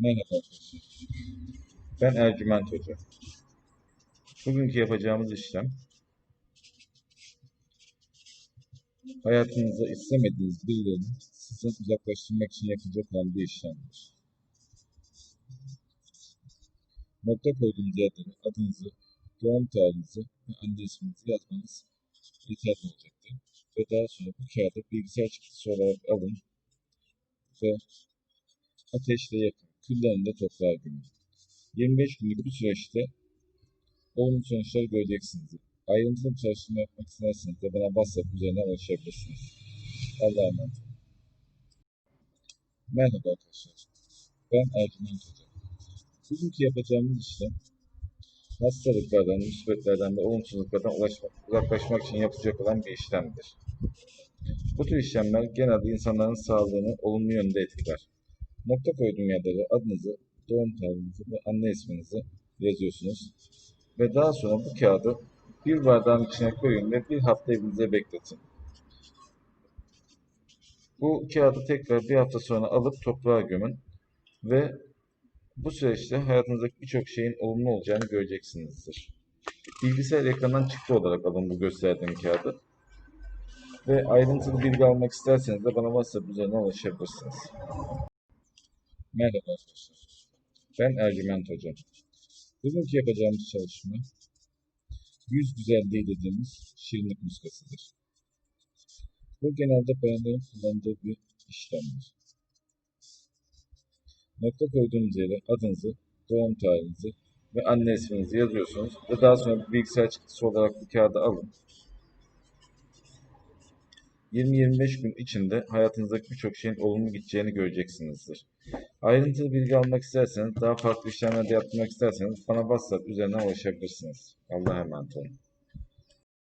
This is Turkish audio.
Merhaba. Ben Ercüment Hoca. Bugünkü yapacağımız işlem hayatınızda istemediğiniz birilerini sizden uzaklaştırmak için yapılacak olan bir işlemdir. Nokta koyduğunuz yerlere adınızı, doğum tarihinizi ve anne isminizi yazmanız yeterli olacaktır. Ve daha sonra bu kağıdı bilgisayar çıktısı olarak alın ve ateşle yakın, küllerinde toprağa gömün. 25 günlük bir süreçte olumlu sonuçları göreceksiniz. Ayrıntılı bir çalışma yapmak isterseniz de bana WhatsApp üzerinden ulaşabilirsiniz. Allah'a emanet olun. Merhaba arkadaşlar. Ben Ercüment Hoca. Bugünkü yapacağımız işlem hastalıklardan, musibetlerden ve olumsuzluklardan ulaşmak, uzaklaşmak için yapılacak olan bir işlemdir. Bu tür işlemler genelde insanların sağlığını olumlu yönde etkiler. Nokta koyduğum yerlere adınızı, doğum tarihinizi ve anne isminizi yazıyorsunuz. Ve daha sonra bu kağıdı bir bardağın içine koyun ve bir hafta evinizde bekletin. Bu kağıdı tekrar bir hafta sonra alıp toprağa gömün ve bu süreçte hayatınızdaki birçok şeyin olumlu olacağını göreceksinizdir. Bilgisayar ekranından çıktı olarak alın bu gösterdiğim kağıdı. Ve ayrıntılı bilgi almak isterseniz de bana WhatsApp üzerinden ulaşabilirsiniz. Merhaba. Ben Ercüment Hoca. Bugünkü yapacağımız çalışma yüz güzelliği dediğimiz şirinlik muskasıdır. Bu genelde bayanların kullandığı bir işlemdir. Nokta koyduğunuz yere adınızı, doğum tarihinizi ve anne isminizi yazıyorsunuz ve daha sonra bir bilgisayar çıktısı olarak bu kağıdı alın. 20-25 gün içinde hayatınızdaki birçok şeyin olumlu gideceğini göreceksinizdir. Ayrıntılı bilgi almak isterseniz, daha farklı işlemler de yaptırmak isterseniz bana WhatsApp üzerinden ulaşabilirsiniz. Allah'a emanet olun.